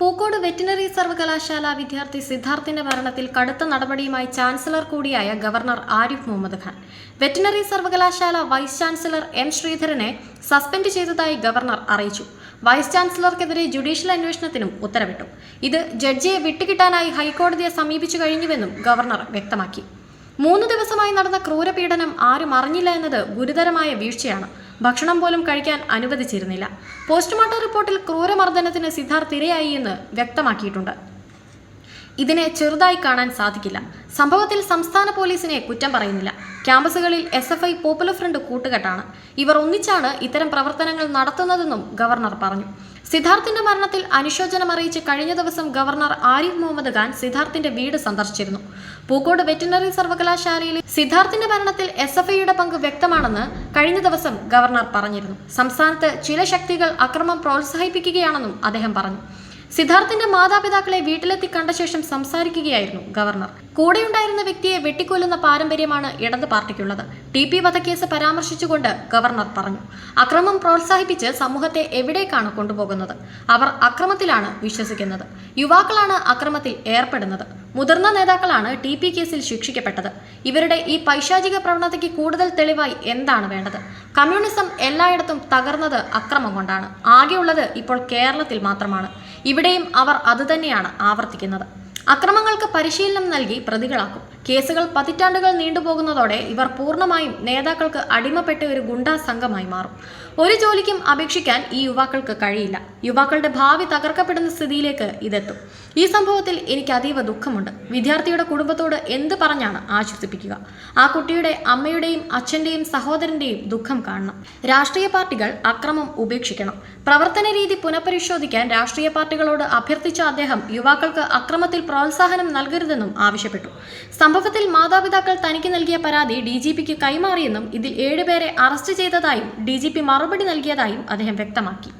Pookode veterinary സർവകലാശാല വിദ്യാർത്ഥി സിദ്ധാർത്ഥിന്റെ മരണത്തിൽ കടുത്ത നടപടിയുമായി ചാൻസലർ കൂടിയായ ഗവർണർ ആരിഫ് മുഹമ്മദ് ഖാൻ. വെറ്റിനറി സർവകലാശാല വൈസ് ചാൻസലർ എം ശ്രീധരനെ സസ്പെൻഡ് ചെയ്തതായി ഗവർണർ അറിയിച്ചു. വൈസ് ചാൻസലർക്കെതിരെ ജുഡീഷ്യൽ അന്വേഷണത്തിനും ഉത്തരവിട്ടു. ഇത് ജഡ്ജിയെ വിട്ടുകിട്ടാനായി ഹൈക്കോടതിയെ സമീപിച്ചു കഴിഞ്ഞുവെന്നും ഗവർണർ വ്യക്തമാക്കി. മൂന്ന് ദിവസമായി നടന്ന ക്രൂരപീഡനം ആരും അറിഞ്ഞില്ല എന്നത് ഗുരുതരമായ വീഴ്ചയാണ്. ഭക്ഷണം പോലും കഴിക്കാൻ അനുവദിച്ചിരുന്നില്ല. പോസ്റ്റ്മോർട്ടം റിപ്പോർട്ടിൽ ക്രൂരമർദ്ദനത്തിന് സിദ്ധാർത്ഥ് ഇരയായി എന്ന് വ്യക്തമാക്കിയിട്ടുണ്ട്. ഇതിനെ ചെറുതായി കാണാൻ സാധിക്കില്ല. സംഭവത്തിൽ സംസ്ഥാന പോലീസിനെ കുറ്റം പറയുന്നില്ല. ക്യാമ്പസുകളിൽ S F I popular front കൂട്ടുകെട്ടാണ്. ഇവർ ഒന്നിച്ചാണ് ഇത്തരം പ്രവർത്തനങ്ങൾ നടത്തുന്നതെന്നും ഗവർണർ പറഞ്ഞു. സിദ്ധാർത്ഥിന്റെ മരണത്തിൽ അനുശോചനം അറിയിച്ച് കഴിഞ്ഞ ദിവസം ഗവർണർ ആരിഫ് മുഹമ്മദ് ഖാൻ സിദ്ധാർത്ഥിന്റെ വീട് സന്ദർശിച്ചിരുന്നു. പൂക്കോട് വെറ്റിനറി സർവകലാശാലയിലെ സിദ്ധാർത്ഥിന്റെ മരണത്തിൽ എസ് എഫ് ഐയുടെ പങ്ക് വ്യക്തമാണെന്ന് കഴിഞ്ഞ ദിവസം ഗവർണർ പറഞ്ഞിരുന്നു. സംസ്ഥാനത്ത് ചില ശക്തികൾ അക്രമം പ്രോത്സാഹിപ്പിക്കുകയാണെന്നും അദ്ദേഹം പറഞ്ഞു. സിദ്ധാർത്ഥിന്റെ മാതാപിതാക്കളെ വീട്ടിലെത്തി കണ്ട ശേഷം സംസാരിക്കുകയായിരുന്നു ഗവർണർ. കൂടെയുണ്ടായിരുന്ന വ്യക്തിയെ വെട്ടിക്കൊല്ലുന്ന പാരമ്പര്യമാണ് ഇടത് പാർട്ടിക്കുള്ളത്. ടി പി വധക്കേസ് പരാമർശിച്ചുകൊണ്ട് ഗവർണർ പറഞ്ഞു അക്രമം പ്രോത്സാഹിപ്പിച്ച് സമൂഹത്തെ എവിടേക്കാണ് കൊണ്ടുപോകുന്നത്? അവർ അക്രമത്തിലാണ് വിശ്വസിക്കുന്നത്. യുവാക്കളാണ് അക്രമത്തിൽ ഏർപ്പെടുന്നത്. മുതിർന്ന നേതാക്കളാണ് ടി പി കേസിൽ ശിക്ഷിക്കപ്പെട്ടത്. ഇവരുടെ ഈ പൈശാചിക പ്രവണതയ്ക്ക് കൂടുതൽ തെളിവായി എന്താണ് വേണ്ടത്? കമ്മ്യൂണിസം എല്ലായിടത്തും തകർന്നത് അക്രമം കൊണ്ടാണ്. ആകെയുള്ളത് ഇപ്പോൾ കേരളത്തിൽ മാത്രമാണ്. ഇവിടെയും അവർ അതുതന്നെയാണ് ആവർത്തിക്കുന്നത്. അക്രമങ്ങൾക്ക് പരിശീലനം നൽകി പ്രതികളാക്കും. കേസുകൾ പതിറ്റാണ്ടുകൾ നീണ്ടുപോകുന്നതോടെ ഇവർ പൂർണമായും നേതാക്കൾക്ക് അടിമപ്പെട്ട ഒരു ഗുണ്ടാ സംഘമായി മാറും. ഒരു ജോലിക്കും അപേക്ഷിക്കാൻ ഈ യുവാക്കൾക്ക് കഴിയില്ല. യുവാക്കളുടെ ഭാവി തകർക്കപ്പെടുന്ന സ്ഥിതിയിലേക്ക് ഇതെത്തും. ഈ സംഭവത്തിൽ എനിക്ക് അതീവ ദുഃഖമുണ്ട്. വിദ്യാർത്ഥിയുടെ കുടുംബത്തോട് എന്ത് പറഞ്ഞാണ് ആശ്വസിപ്പിക്കുക? ആ കുട്ടിയുടെ അമ്മയുടെയും അച്ഛന്റെയും സഹോദരന്റെയും ദുഃഖം കാണണം. രാഷ്ട്രീയ പാർട്ടികൾ അക്രമം ഉപേക്ഷിക്കണം. പ്രവർത്തന രീതി പുനഃപരിശോധിക്കാൻ രാഷ്ട്രീയ പാർട്ടികളോട് അഭ്യർത്ഥിച്ച അദ്ദേഹം യുവാക്കൾക്ക് അക്രമത്തിൽ പ്രോത്സാഹനം നൽകരുതെന്നും ആവശ്യപ്പെട്ടു. സംഭവത്തിൽ മാതാപിതാക്കൾ തനിക്ക് നൽകിയ പരാതി ഡി ജി പിക്ക് കൈമാറിയെന്നും ഇതിൽ ഏഴുപേരെ അറസ്റ്റ് ചെയ്തതായും ഡി ജി പി മറുപടി നൽകിയതായും അദ്ദേഹം വ്യക്തമാക്കി.